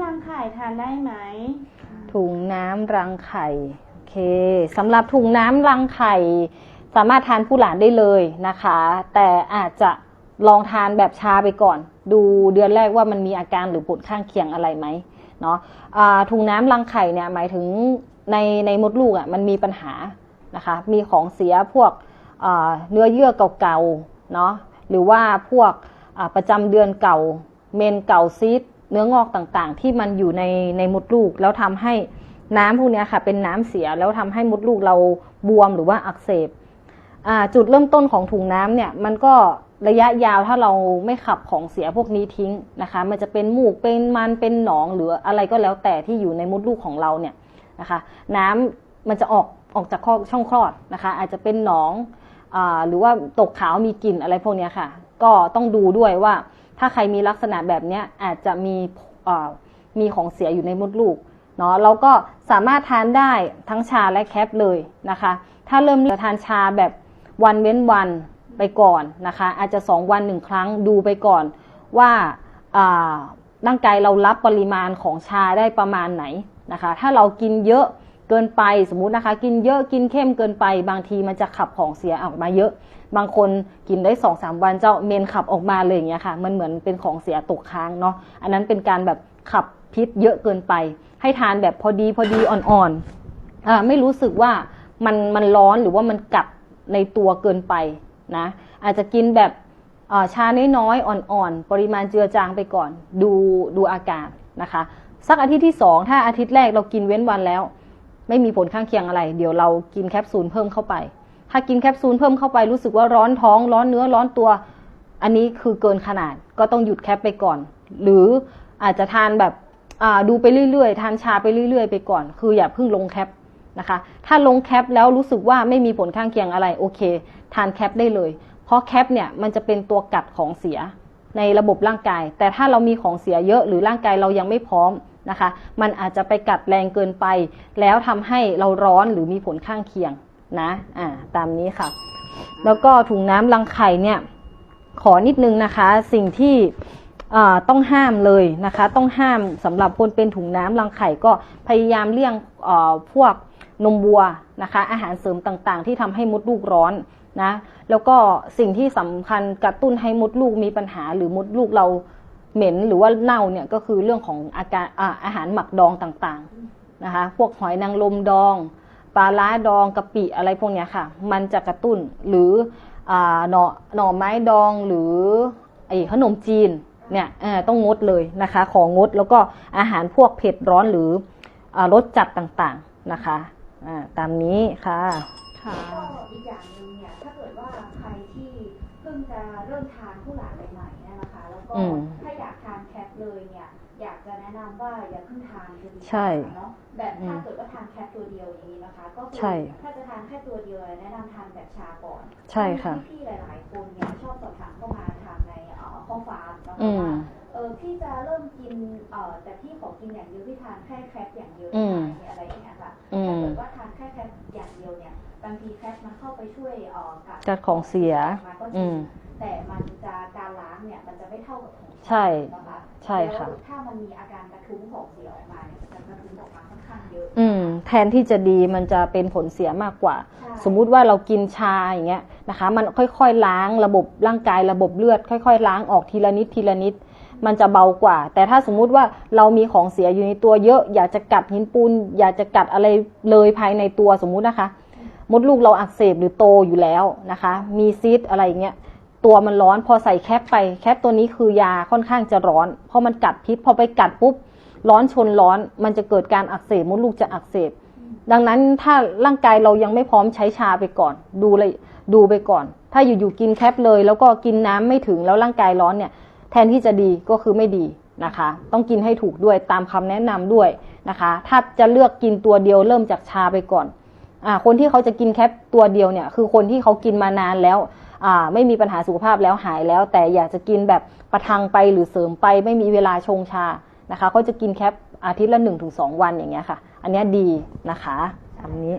รังไข่ทานได้ไหม ถุงน้ำรังไข่โอเคสำหรับถุงน้ำรังไข่ สามารถทานผู้หลานได้เลยนะคะ แต่อาจจะลองทานแบบชาไปก่อน ดูเดือนแรกว่ามันมีอาการหรือผลข้างเคียงอะไรไหมเนาะอ่าถุงน้ำรังไข่เนี่ยหมายถึงในในมดลูกอะมันมีปัญหานะคะ มีของเสียพวกเนื้อเยื่อเก่าๆเนาะหรือว่าพวกประจำเดือนเก่า เมนเก่าซีด เนื้องอกต่างๆ ที่มันอยู่ในในมดลูก แล้วทำให้น้ำพวกนี้ค่ะ เป็นน้ำเสียแล้วทำให้มดลูกเราบวมหรือว่าอักเสบจุดเริ่มต้นของถุงน้ำเนี่ยมันก็ระยะยาวถ้าเราไม่ขับของเสียพวกนี้ทิ้งนะคะ มันจะเป็นมูกเป็นมันเป็นหนองหรืออะไรก็แล้วแต่ที่อยู่ในมดลูกของเราเนี่ยนะคะ น้ำมันจะออกออกจากข้อช่องคลอดนะคะ อาจจะเป็นหนองอหรือว่าตกขาวมีกลิ่นอะไรพวกนี้ค่ะ ก็ต้องดูด้วยว่า ถ้าใครมีลักษณะแบบนี้อาจจะมีมีของเสียอยู่ในมดลูกเนาะเราก็สามารถทานได้ทั้งชาและแคปเลยนะคะ ถ้าเริ่มจะทานชาแบบวันเว้นวันไปก่อนนะคะ อาจจะ 2 วันหนึ่งครั้งดูไปก่อนว่าอ่าร่างกายเรารับปริมาณของชาได้ประมาณไหนนะคะ ถ้าเรากินเยอะ เกินไปสมมุตินะคะ กินเยอะกินเข้มเกินไป บางทีมันจะขับของเสียออกมาเยอะ บางคนกินได้สองสามวันเจ้าเมนขับออกมาเลยอย่างเงี้ยค่ะ มันเหมือนเป็นของเสียตกค้างเนาะอันนั้นเป็นการแบบขับพิษเยอะเกินไป ให้ทานแบบพอดีพอดีอ่อนๆอ่าไม่รู้สึกว่ามันมันร้อนหรือว่ามันกัดในตัวเกินไปนะอาจจะกินแบบชาน้อยๆอ่อนๆ ปริมาณเจือจางไปก่อน ดูดูอาการนะคะ สักอาทิตย์ที่สองถ้าอาทิตย์แรกเรากินเว้นวันแล้ว ไม่มีผลข้างเคียงอะไร เดี๋ยวเรากินแคปซูลเพิ่มเข้าไป ถ้ากินแคปซูลเพิ่มเข้าไปรู้สึกว่าร้อนท้อง ร้อนเนื้อร้อนตัว อันนี้คือเกินขนาดก็ต้องหยุดแคปไปก่อน หรืออาจจะทานแบบดูไปเรื่อยๆ ทานชาไปเรื่อยๆ ไปก่อน คืออย่าเพิ่งลงแคปนะคะ ถ้าลงแคปแล้วรู้สึกว่าไม่มีผลข้างเคียงอะไรโอเค ทานแคปได้เลย เพราะแคปเนี่ยมันจะเป็นตัวกัดของเสียในระบบร่างกาย แต่ถ้าเรามีของเสียเยอะหรือร่างกายเรายังไม่พร้อม นะคะ มันอาจจะไปกัดแรงเกินไป แล้วทำให้เราร้อนหรือมีผลข้างเคียงนะอ่าตามนี้ค่ะ แล้วก็ถุงน้ำรังไข่เนี่ยขอนิดนึงนะคะ สิ่งที่ต้องห้ามเลยนะคะ ต้องห้ามสำหรับคนเป็นถุงน้ำรังไข่ก็พยายามเลี่ยงพวกนมวัวนะคะ อาหารเสริมต่างๆ ที่ทำให้มดลูกร้อนนะ แล้วก็สิ่งที่สำคัญกระตุ้นให้มดลูกมีปัญหาหรือมดลูกเรา เหม็นหรือว่าเน่าเนี่ยก็คือเรื่องของอาการอาอาหารหมักดองต่างๆนะคะ พวกหอยนางรมดองปลาล้าดองกะปิอะไรพวกเนี้ยค่ะ มันจะกระตุ้นหรืออ่าหน่อหน่อไม้ดองหรือไอ้ขนมจีนเนี่ยเอ่อต้องงดเลยนะคะ ของดแล้วก็อาหารพวกเผ็ดร้อนหรืออารสจัดต่างๆนะคะอ่าตามนี้ค่ะค่ะก็อีกอย่างหนึ่งเนี่ยถ้าเกิดว่าใครที่เพิ่งจะเริ่มทานผู้หลานใหม่ๆเนี่ยนะคะแล้วก็ เลยเนี่ยอยากจะแนะนำว่าอย่าเพิ่งทานจะดีกว่าใช่เนาะแบบถ้าเกิดว่าทานแคปตัวเดียวอย่างนี้นะคะก็คืใช่ถ้าจะทานแค่ตัวเดียวแนะนำทานแบบชาก่อนใช่ค่ะพี่ๆหลาย ๆ คนเนี่ยชอบสอบถามเข้ามาทางในเอ่อข้อความนะคะอืมว่าเออพี่จะเริ่มกินเอ่อแต่พี่ขอกินอย่างเดียวพี่ทานแค่แคปอย่างเดียวอืได้มไหมอะไรอย่างเงี้ยค่ะอืถ้ามเกิดว่าทานแค่แคปอย่างเดียวเนี่ยบางทีแคปมันเข้าไปช่วยเอ่อกัดจัดของเสียมันก็จอืริงมแต่มันจะการล้างเนี่ยมันจะไม่เท่ากับของใช่นะคะ ใช่ค่ะแล้วถ้ามันมีอาการกระทุ้งของเสียออกมาเนี่ยจะกระทุ้งออกมาค่อนข้างเยอะ อืม แทนที่จะดีมันจะเป็นผลเสียมากกว่าใช่สมมุติว่าเรากินชาอย่างเงี้ยนะคะ มันค่อยๆล้างระบบร่างกายระบบเลือด ค่อย ๆ ล้างออกทีละนิดทีละนิด มันจะเบากว่า แต่ถ้าสมมุติว่าเรามีของเสียอยู่ในตัวเยอะ อยากจะกัดหินปูน อยากจะกัดอะไรเลยภายในตัวสมมุตินะคะ มดลูกเราอักเสบหรือโตอยู่แล้วนะคะ มีซีดอะไรอย่างเงี้ย ตัวมันร้อน พอใส่แคปไปแคปตัวนี้คือยาค่อนข้างจะร้อน เพราะมันกัดพิษพอไปกัดปุ๊บร้อนชนร้อน มันจะเกิดการอักเสบมดลูกจะอักเสบ ดังนั้นถ้าร่างกายเรายังไม่พร้อมใช้ชาไปก่อน ดูเลยดูไปก่อน ถ้าอยู่ๆกินแคปเลย แล้วก็กินน้ำไม่ถึงแล้วร่างกายร้อนเนี่ย แทนที่จะดีก็คือไม่ดีนะคะ ต้องกินให้ถูกด้วยตามคำแนะนำด้วยนะคะ ถ้าจะเลือกกินตัวเดียวเริ่มจากชาไปก่อนอ่าคนที่เขาจะกินแคปตัวเดียวเนี่ย คือคนที่เขากินมานานแล้ว ไม่มีปัญหาสุขภาพแล้วหายแล้ว แต่อยากจะกินแบบประทังไปหรือเสริมไปไม่มีเวลาชงชานะคะเขาจะกินแคปอาทิตย์ละหนึ่งถึงสองวันอย่างเงี้ยค่ะ อันเนี้ยดีนะคะอันนี้